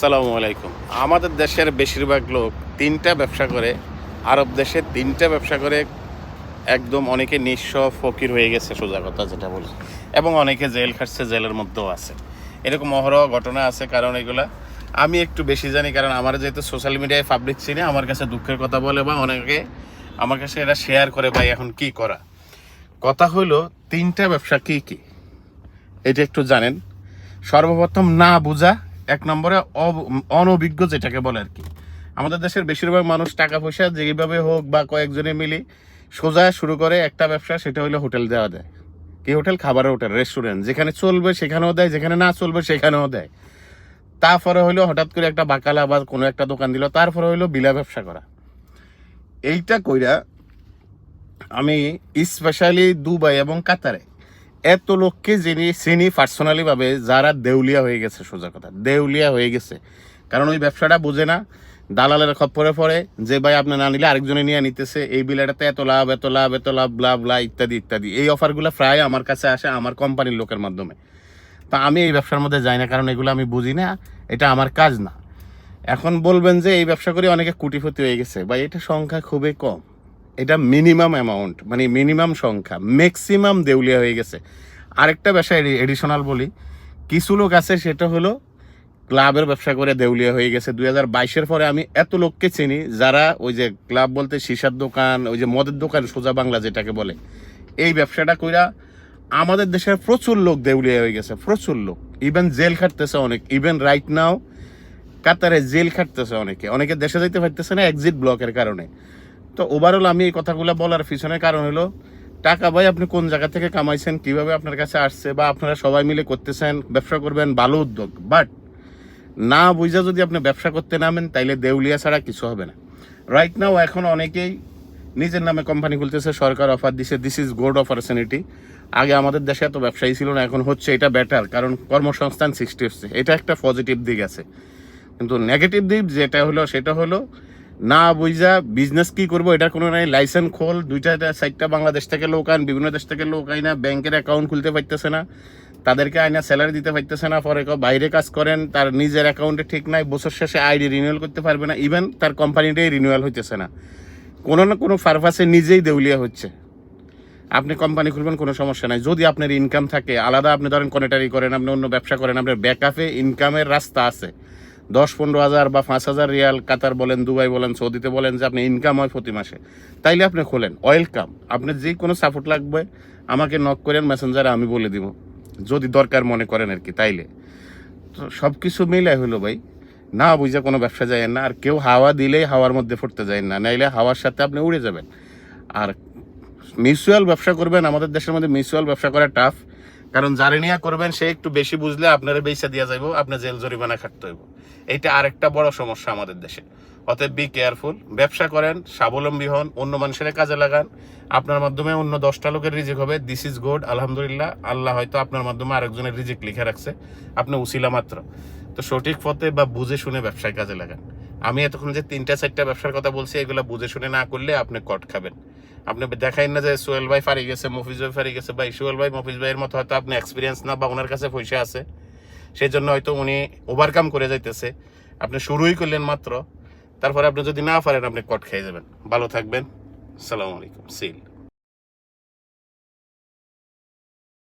সালামু আলাইকুম। আমাদের দেশের বেশিরভাগ লোক তিনটা ব্যবসা করে, আরব দেশে তিনটা ব্যবসা করে, একদম অনেকে নিঃস্ব ফকির হয়ে গেছে, সোজা কথা যেটা বলি। এবং অনেকে জেল খাটছে, জেলের মধ্যেও আছে। এরকম অহরহ ঘটনা আছে কারণ এগুলা। আমি একটু বেশি জানি কারণ আমার যেহেতু সোশ্যাল মিডিয়ায় পাবলিক চিনে, আমার কাছে দুঃখের কথা বলে বা অনেকে আমার কাছে এটা শেয়ার করে ভাই এখন কি করা। কথা হলো তিনটা ব্যবসা কি কি? এটা একটু জানেন। সর্বপ্রথম না বোঝা এক নম্বরে অনভিজ্ঞ যেটাকে বলে আর কি। আমাদের দেশের বেশিরভাগ মানুষ টাকা পয়সা যেভাবে হোক বা কয়েকজনে মিলে সোজা শুরু করে একটা ব্যবসা, সেটা হলো হোটেল দেওয়া দেয়। কি হোটেল? খাবারের হোটেল, রেস্টুরেন্ট। যেখানে চলবে সেখানেও দেয়, যেখানে না চলবে সেখানেও দেয়। তারপরে হইল হঠাৎ করে একটা বাকালা বা কোনো একটা দোকান দিল, তারপরে হইল বিলা ব্যবসা করা। এইটা কইরা আমি স্পেশালি দুবাই এবং কাতারে এত লোককে যিনি চিনি পার্সোনালি ভাবে যারা দেউলিয়া হয়ে গেছে, সোজা কথা, দেউলিয়া হয়ে গেছে। কারণ ওই ব্যবসাটা বুঝে না, দালালের খপ্পরে পড়ে, যে ভাই আপনি না নিলে আরেকজনে নিয়ে নিতেছে, এই বিলাটাতে এত লাভ এত লাভ এত লাভ ব্লা ব্লা ইত্যাদি ইত্যাদি। এই অফারগুলো প্রায় আমার কাছে আসে আমার কোম্পানির লোকের মাধ্যমে। তা আমি এই ব্যবসার মধ্যে যাই না, কারণ এগুলো আমি বুঝি না, এটা আমার কাজ না। এখন বলবেন যে এই ব্যবসা করে অনেকে কুটিপতি হয়ে গেছে বা এটা সংখ্যা খুবই কম। এটা মিনিমাম অ্যামাউন্ট মানে মিনিমাম সংখ্যা ম্যাক্সিমাম দেউলিয়া হয়ে গেছে। আরেকটা ব্যবসা এডিশনাল বলি, কিছু লোক আছে, সেটা হলো ক্লাবের ব্যবসা করে দেউলিয়া হয়ে গেছে। দুই হাজার বাইশের পরে আমি এত লোককে চিনি, যারা ওই যে ক্লাব বলতে সিসার দোকান, ওই যে মদের দোকান, সোজা বাংলা যেটাকে বলে, এই ব্যবসাটা কইরা আমাদের দেশের প্রচুর লোক দেউলিয়া হয়ে গেছে, প্রচুর লোক। ইভেন জেল খাটতেছে অনেক ইভেন রাইট নাও কাতারে জেল খাটতেছে অনেকে। অনেকে দেশে যাইতে পারতেছে না এক্সিট ব্লকের কারণে। তো ওভারঅল আমি এই কথাগুলো বলার পিছনে কারণ হলো, টাকা ভাই আপনি কোন জায়গা থেকে কামাইছেন, কীভাবে আপনার কাছে আসছে বা আপনারা সবাই মিলে করতেছেন, ব্যবসা করবেন, ভালো উদ্যোগ। বাট না বুঝা যদি আপনি ব্যবসা করতে নামেন, তাইলে দেউলিয়া ছাড়া কিছু হবে না। রাইট নাও এখন অনেকেই নিজের নামে কোম্পানি খুলতেছে, সরকার অফার দিছে দিস ইজ গুড অপরচুনিটি আগে আমাদের দেশে এত ব্যবসায়ী ছিল না, এখন হচ্ছে এটা বেটার কারণ কর্মসংস্থান সৃষ্টি হচ্ছে। এটা একটা পজিটিভ দিক আছে। কিন্তু নেগেটিভ দিক যেটা হলো, সেটা হলো না বুঝা বিজনেস কি করব এটা কোনো নাই লাইসেন্স খোল দুইটা সাইডটা বাংলাদেশ থেকে লোক আন, বিভিন্ন দেশ থেকে লোক আইনা, ব্যাংকের অ্যাকাউন্ট খুলতে পারতেছে না, তাদেরকে আইনা স্যালারি দিতে পারতেছে না, পরে বাইরে কাজ করেন, তার নিজের অ্যাকাউন্টে ঠিক নাই, বছর শেষে আইডি রিনিউয়াল করতে পারবে না ইভেন তার কোম্পানিটাই রিনিউয়াল হইতেছে না। কোনো না কোনো পারপাসে নিজেই দেউলিয়া হচ্ছে। আপনি কোম্পানি খুলবেন, কোনো সমস্যা নাই। যদি আপনার ইনকাম থাকে, আলাদা আপনি ধরেন কনেটারি করেন, আপনি অন্য ব্যবসা করেন, আপনার ব্যাকআপে ইনকামের রাস্তা আছে। দশ, পনেরো হাজার বা পাঁচ হাজার রিয়াল কাতার বলেন, দুবাই বলেন, সৌদিতে বলেন যে আপনি ইনকাম হয় প্রতি মাসে। তাইলে আপনি খোলেন ওয়েলকাম আপনার যে কোনো সাপোর্ট লাগবে, আমাকে নক করেন মেসেঞ্জারে আমি বলে দিব, যদি দরকার মনে করেন আর কি, তাইলে। তো সব কিছু মিলে হলো ভাই, না বুঝে কোনো ব্যবসা যায় না, আর কেউ হাওয়া দিলেই হাওয়ার মধ্যে ফুটতে যায় না, নাইলে হাওয়ার সাথে আপনি উড়ে যাবেন। আর মিউচুয়াল ব্যবসা করবেন, আমাদের দেশের মধ্যে মিউচুয়াল ব্যবসা করা টাফ কারণ যারে নিয়ে করবেন, সে একটু বেশি বুঝলে আপনার বেচা দিয়া যাইব আপনার জেল জরিমানা খাটতে হইব। এইটা আরেকটা বড় সমস্যা আমাদের দেশে। অতএব বি কেয়ারফুল ব্যবসা করেন, স্বাবলম্বী হন, অন্য মানুষের কাজে লাগান। আপনার মাধ্যমে অন্য দশটা লোকের রিজিক হবে। দিস ইজ গুড আলহামদুলিল্লাহ। আল্লাহ হয়তো আপনার মাধ্যমে আরেকজনের রিজিক লিখে রাখছে। আপনি উসিলা মাত্র। তো সঠিক পথে বা বুঝে শুনে ব্যবসায় কাজে লাগান। আমি এতক্ষণ যে তিনটা, চারটা ব্যবসার কথা বলছি, এগুলো বুঝে শুনে না করলে আপনি কট খাবেন। আপনি দেখাই না যে সোহেল ভাই ফারি গেছে, মফিজ ভাই ফারি গেছে ভাই সোহেল ভাই, মফিজ ভাইয়ের মতো হয়তো আপনি এক্সপিরিয়েন্স না বা ওনার কাছে পয়সা আছে। সেই জন্য হয়তো উনি ওভারকাম করে যাইতেছে। আপনি শুরুই করলেন মাত্র, তারপরে আপনি যদি না পারেন, আপনি কট খেয়ে যাবেন। ভালো থাকবেন। সালামু আলাইকুম, সিল।